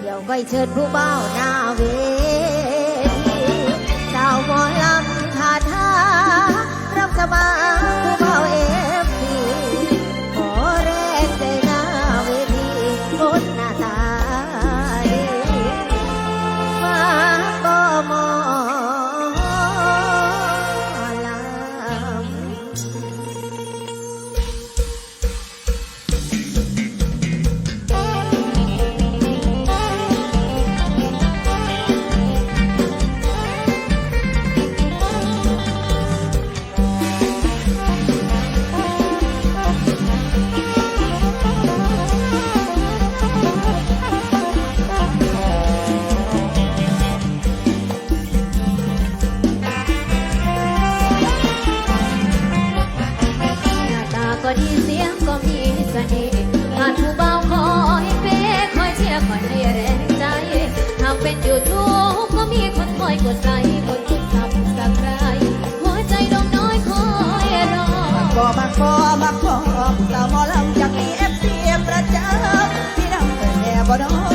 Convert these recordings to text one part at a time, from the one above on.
เดี๋ยวค่อยเชิญผู้เบ้าหน้าเวทีสาวหมอลำท่าทารับสบาย อยกดใจกดติดสับสักใครหัวใจดวงน้อยคอยรอก็มักก็มักพอสาวหมอลำจากมีเอฟซีประจำที่นำไปแน่บ่ดอ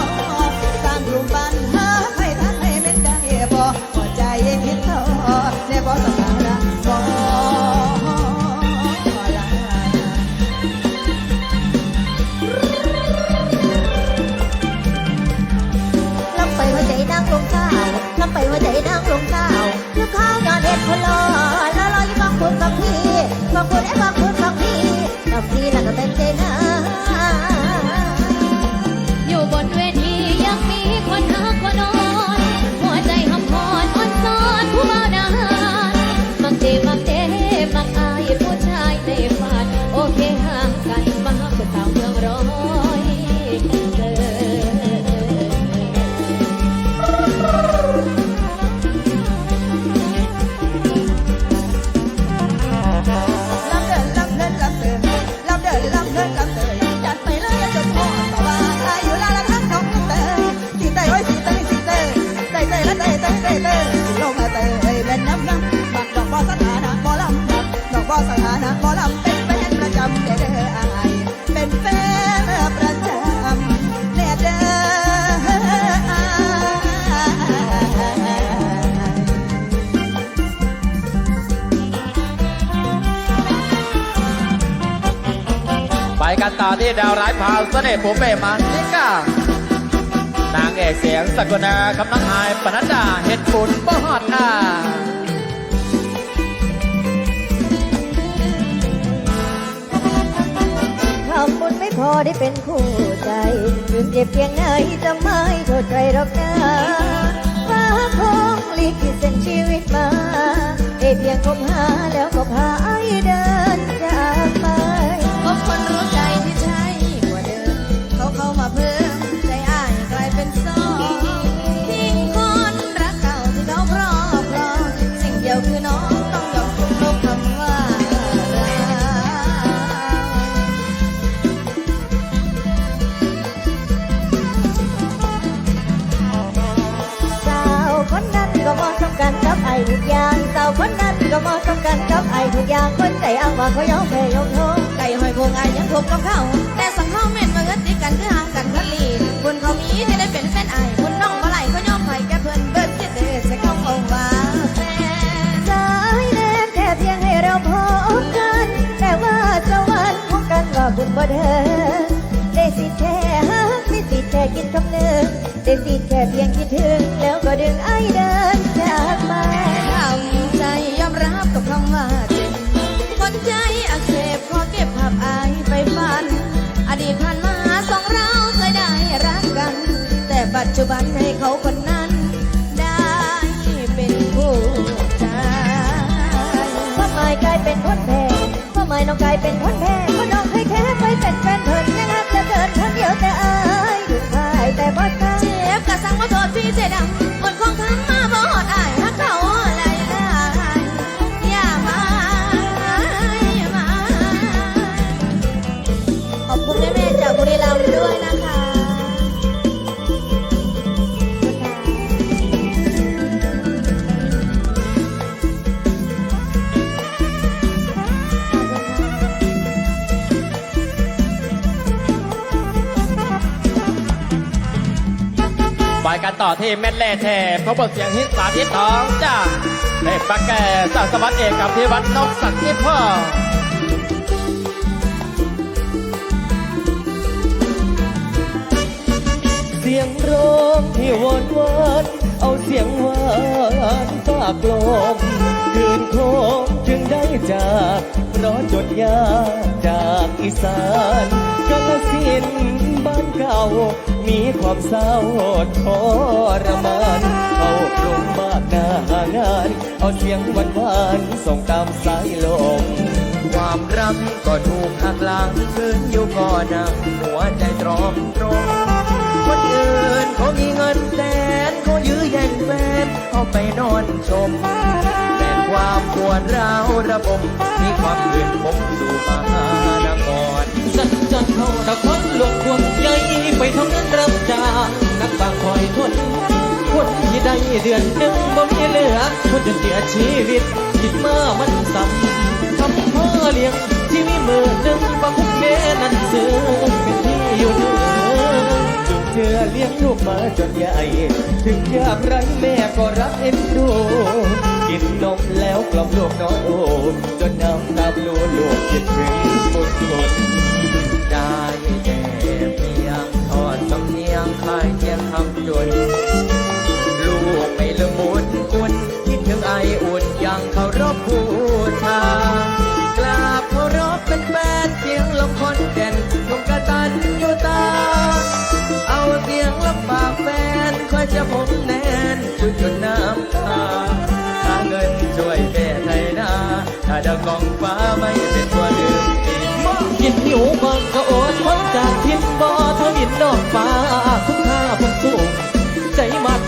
บักดอกบอสถานะบอลำบักดอกบอสถานะบอลำเป็นแฟนประจำเด้ออายเป็นแฟน กันต่อที่ดาวร้ายพาวเสน่ห์ผมเปมันนิกานางเอกเสียงสกุณาคำนักหายปนัดดาเห็ดปุ่นบ่ฮอดค่ะทำบุญไม่พอได้เป็นคู่ใจ ถึงเจ็บเพียงไหนจะไม่โทษใครหรอกนะฟ้าคงลิขิตเส้นชีวิตมาให้เพียงคบหาแล้วก็พาไอเดินจากไปพบคนรู้ใจ อ้ทุกอย่างสาวคนนั้นก็มาะสมกันกับไอ้ทุกอย่างคนใจอ้างว่าเขายอมแพ้ยอมทนไก่หอยพวงอายยังคบกับเขา แต่สังเขาเม่นมาเอิดติดกันคือห่างกันพันลีคุณเขามีที่ได้เป็นแฟนอายคุณน้องมาไหลเขายอมไผ่แกเพื่อนเบิดคิดเด้ใส่เขาเอาว่าแฟนสายแนมแค่เพียงให้เราพบกัน แต่ว่าสวรรค์ของกันว่าบุญบ่เดินได้สิแค่ฮักได้สิแค่กินคำหนึ่งได้สิแค่เพียงคิดถึงแล้วก็ดึงไอ้เดินจากไป รับกับคำว่าเจ็บคนใจอักเสบขอเก็บภาพอายไปฝัน อดีตผ่านมาสองเราเคยได้รักกัน แต่ปัจจุบันให้เขาคนนั้น ได้เป็นผู้ชายความหมายกลายเป็นคนแพ้ความหมายน้องกลายเป็นคนแพ้เพราะน้องเคยแค่ไปเป็นแฟนเพิ่นยังหักจะเกินคนเดียวแต่อายถูกพายแต่บ่ตายเจ็บกะสังว่าโทษพี่เจดำคนของคำ กันต่อที่เม็ดแร่แท้พบกับเสียงฮิตสาธิตทองจ้าเทพปะแก่สาสวัสดิ์เอกกับพิวัฒน์นกสักดิ์พ่อเสียงร้องที่หวานหวานเอาเสียงหวานฝากลมคืนโคงจึงได้จากเพราะจดยาจากอีสานกาลสินธุ์บ้าน เก่า มีความเศร้าทรมานเข้ากรุงบ้านหน้างาน เอาเสียงหวานหวานส่งตามสายลม ความรักก็ถูกหักหลังคืนอยู่ก่อนนังหัวใจตรอมตรง คนอื่นเขามีเงินแสนเขายื้อแย่งแฟนเขาไปนอนชมแต่ความปวดร้าวระบมมีความอื่นผมสู่มหานครสัจจะเขาตะคนหลวงพวงใหญ่ไปทำงานรับจ้างนักบางคอยทนคนที่ได้เดือนหนึ่งบ่มีเหลือคนจนเสียชีวิตคิดเมามันซ้ำทำพ่อเลี้ยงที่มีมือหนึ่งบางคุกเมนั้นซื้อเป็นที่อยู่เหนือจุงเจอเลี้ยงลูกมาจนใหญ่ถึงยากไรแม่ก็รักเอ็นดูกินนมแล้วกล่อมลูกนอนโอจนน้ำตาลูลูกคิดถึง บุญคุณได้แต่เพียงทอดสำเนียงคายเทียงคำจน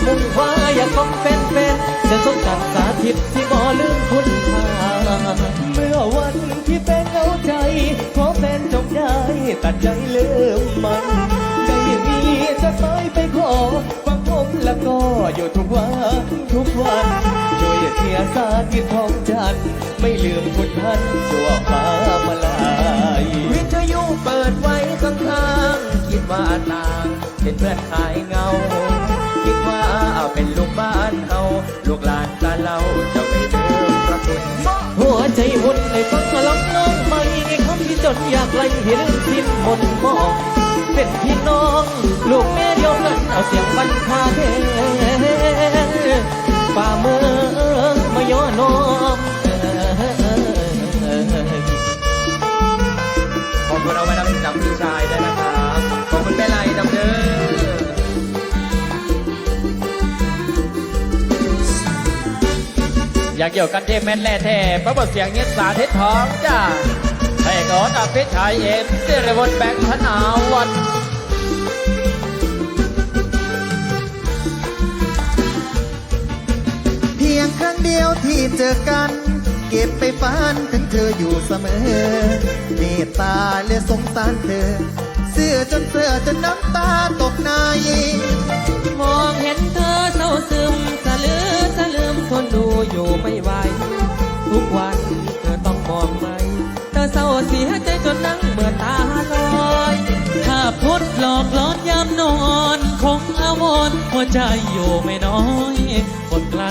มุ่งว่าอยากของแฟนแฟนจะสงการสาธิตที่บ่ลืมคุณค่าเมื่อวันที่เป็นเอาใจขอแฟนจงได้ตัดใจลืมมันได้มีจะไปไปขอฟังผมแล้วก็อยู่ทุกวันทุกวันช่วยเทียร์สาธิตทองจันไม่ลืมคุณท่านชั่วฟ้ามาลายวิทยุเปิดไว้ข้างๆคิดว่าต่างเป็นเพื่อนขายเงา เป็นลูกบ้านเฮาลูกหลานตาเราจะไม่ลืมพระคุณหัวใจวุ่นในฟังกะลำน้องไม่คำที่จนอยากไล่ให้ลืมสิ้นมนมองเป็นพี่น้อง ลูกแม่เดียวกันเอาเสียงบรรพาเทฝ่ามือ อยากเกี่ยวกันเที่เม็ดแร่แท้พบกับเสียงฮิตสาธิตทองจ้าให้กอนอภิชัยเอ็มสิริวัฒน์แบงค์ธนาวัฒน์เพียงครั้งเดียวที่เจอกัน เก็บไปฝันถึงเธออยู่เสมอ เมตตาและสงสารเธอ เสื้อจนเสื้อจนน้ำตาตกในมองเห็นเธอเศร้าซึมสะ อยู่ไม่ไหวทุกวันเธอต้องมองไหมเธอเศร้าเสียใจจนนั่งเมื่อตาลอย ถ้าพดหลอกหลอนยามนอนคงอาวรหัวใจอยู่ไม่น้อยคนใกล้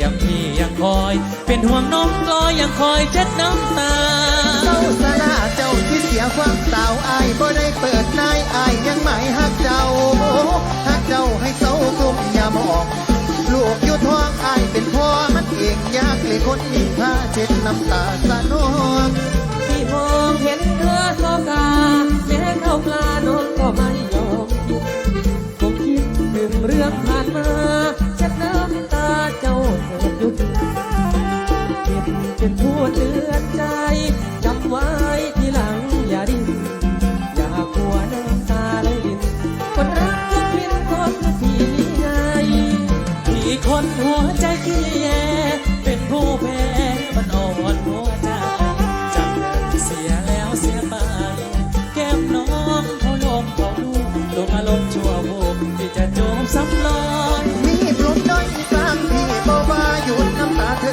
ยังพี่ยังคอย เป็นห่วงน้องกลอยยังคอยเช็ดน้ำตาเจ้าสละเจ้าที่เสียความสาวอายบ่ได้เปิดนายอายยังหมายหักเจ้าหักเจ้าให้เศร้ากลุ่มอย่ามอง ลูกอยู่ท้องอายเป็นพ่อมันเองยากเลยคนนี้พาเช็ดน้ำตาสะนองที่มองเห็นเธอโซกาแม้เข้าปลาน้องก็ไม่ยอมหยุดผมคิดถึงเรื่องผ่านมา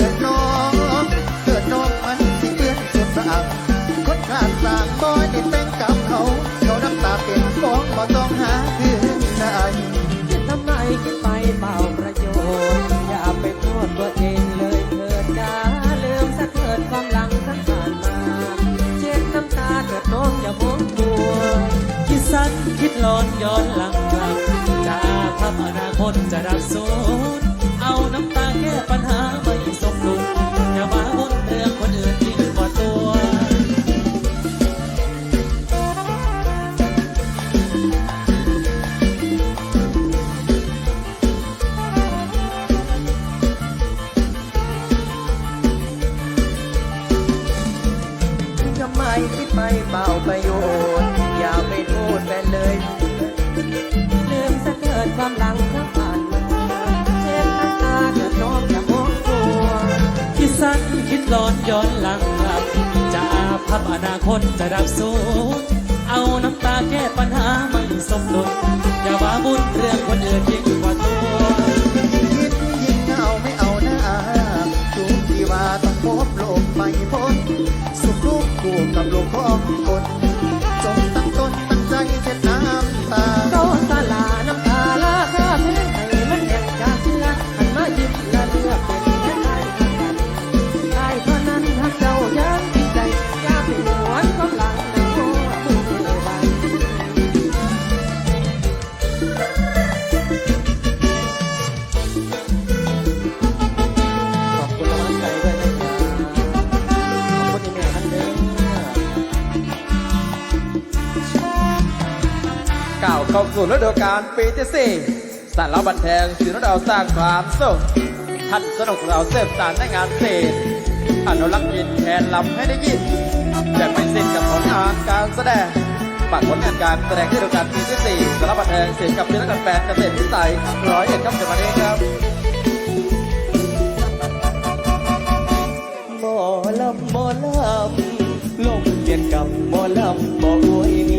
น้ อาภัพอนาคตจะดับสูญเอาน้ำตาแก้ปัญหาไม่สมดุลอย่าว่าบุญเรื่องคนอื่นยิ่งกว่าตัวคิดยิ่งเอาไม่เอาหน้าทุกที่ว่าต้องพบโลกไม่พ้นสุขลูกคู่กับโลกของคนจงตั้งต้นตั้งใจเช็ดน้ำตา สู่ฤดูกาลปีที่สี่สาราบันเทิงศิลป์เราสร้างความสุขท่านสนุกเราเสพสารในงานเพลงอนุรักษ์ยินแทนลำให้ได้ยินจะไม่สิ้นกับผลงานการแสดงฝากผลงานการแสดงที่ฤดูกาลปีที่สี่สารบันเทิงศิลป์กับศิลป์กับแฟนเกษตรวิสัยร้อยเอ็ดครับจะมาเองครับหมอลำหมอลำลมเปลี่ยนกับหมอลำบอกโวย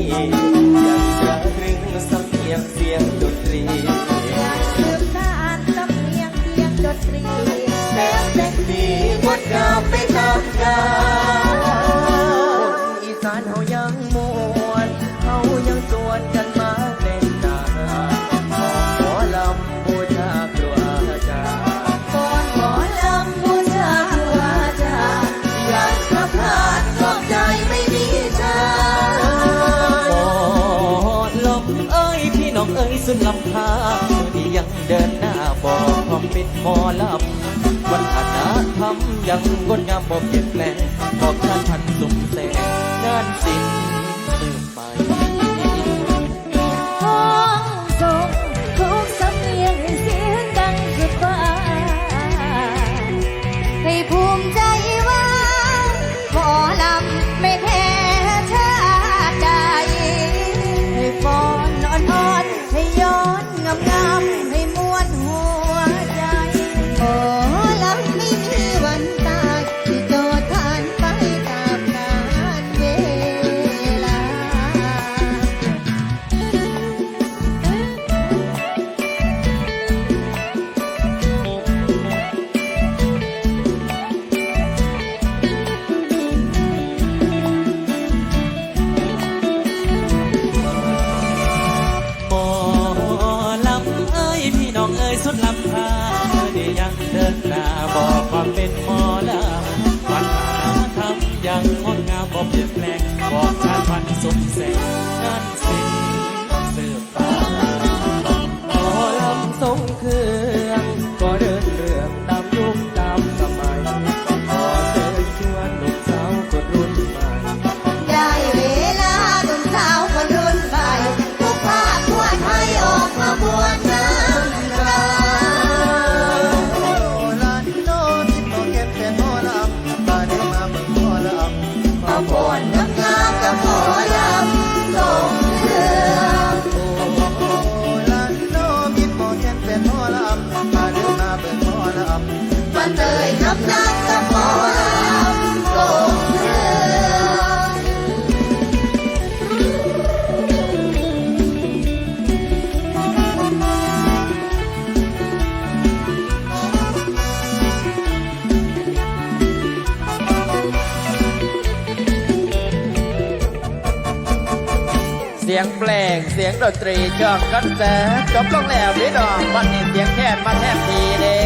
ยงเสียงดนตรีอยากสืบสานสำเนียงเสียงดนตรีแสงเด็กดีงดงามไปตามกาล เป็นหมอลำวัฒนธรรมยังงดงามบ่เปลี่ยนแปลงบอกท่านทันสุขแสงงานศิลป์ งเพลงเสียงดนตรีจอบกันแต่จบลงแล้วพี่น้องวันนี้เสียงแค่นมาแทนทีเด้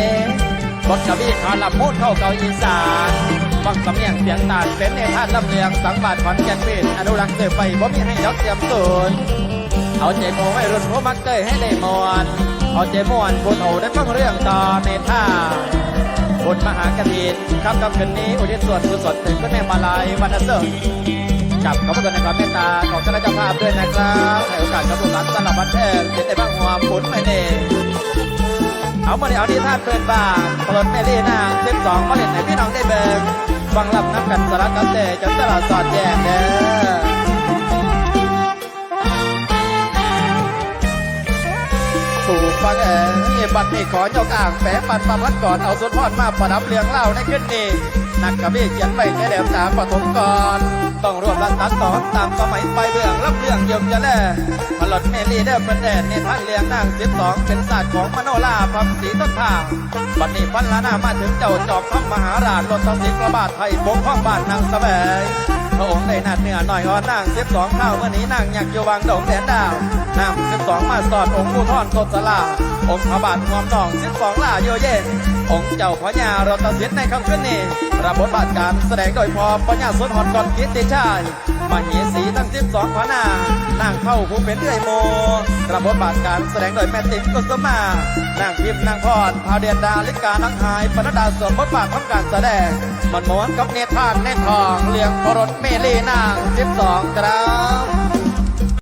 บทกวีขอลำพูดเข้าเกาอีสานฟังสำเนียงเสียงตาดเป็นเอท่าลำเลียงสังบาทขอนแก่นเป็นอนุรักษ์เสือไปบ่มีให้ยกเตรียมศูนเอาใจโมให้รุ่นผู้มักเตยให้ได้มวนเอาใจมวนบุญโอได้ฟังเรื่องต่อในท่าบุญมหากฐินครับกับคืนนี้อุทิศส่วนกุศลถึงก็แม่มาลายวันเสาร์ กับขอบคุณในความเมตตาของคณะเจ้าภาพด้วยนะครับให้โอกาสกับลูกหลานสลับบันเทิงเห็นบ้างหัวฝนไม่เน่เอามาเดี๋ยวนี้ท่านเปิดบ้างปลดเมลี่นางสิบสองมาเล่นให้พี่น้องได้เบิ่งบฟังลำน้ำกันสารกันแต่จนตลาดสอดแจงเด้อสู่ฟังเอ๋ยบัดนี้ขอยกอ่างแฝงปัดประพัดก่อนเอาสุดพอดมาประดับเรียงเล่าในขึ้นนี้ นักกระบี่เขียนไว้แค่เดิมตามปฐมก่อนต้องรวมรัตัดต่อตามสมัยไปเบื้องรับเรื่องเยี่ยมจะแล่พลอดเมลีเด้เป็นแดนในท่านเลี้ยงนางสิบสองเป็นศาสตร์ของมโนราพัมสีต้นทางบัดนี้พันลานามาถึงเจ้าจอบพระมหาราชรถทศิกระบาดไทยปกข้องบ้านนางสะแบยพระองค์ได้นัดเหนือหน่อยอ่อนนางสิบสองข้าวเมื่อนี้นางอยากอยู่วางดงแดนดาวนางสิบสองมาสอดองค์ผู้ทอนกศลาองค์พระบาทงอมทองสิบสองล่าโยเย็นองค์เจ้าพญารตสิทธิ์ในคำขึ้นนี้ รับบทบาทการแสดงโดยพอพญญาสุนหอนก่อนกิตติชายมาเหสีทั้งสิบสองพระนางนางเข้าผู้เป็นเรื่อยโม รับบทบาทการแสดงโดยแม่ติ๋มกุศมานางพิมพ์นางพรพาเดียนดาลิกานางหายปนดาสวมบทบาททำการแสดงมันม้วนกับเนตรทานเนตรทองเลี้ยงพรสเมลีนางสิบสองครับ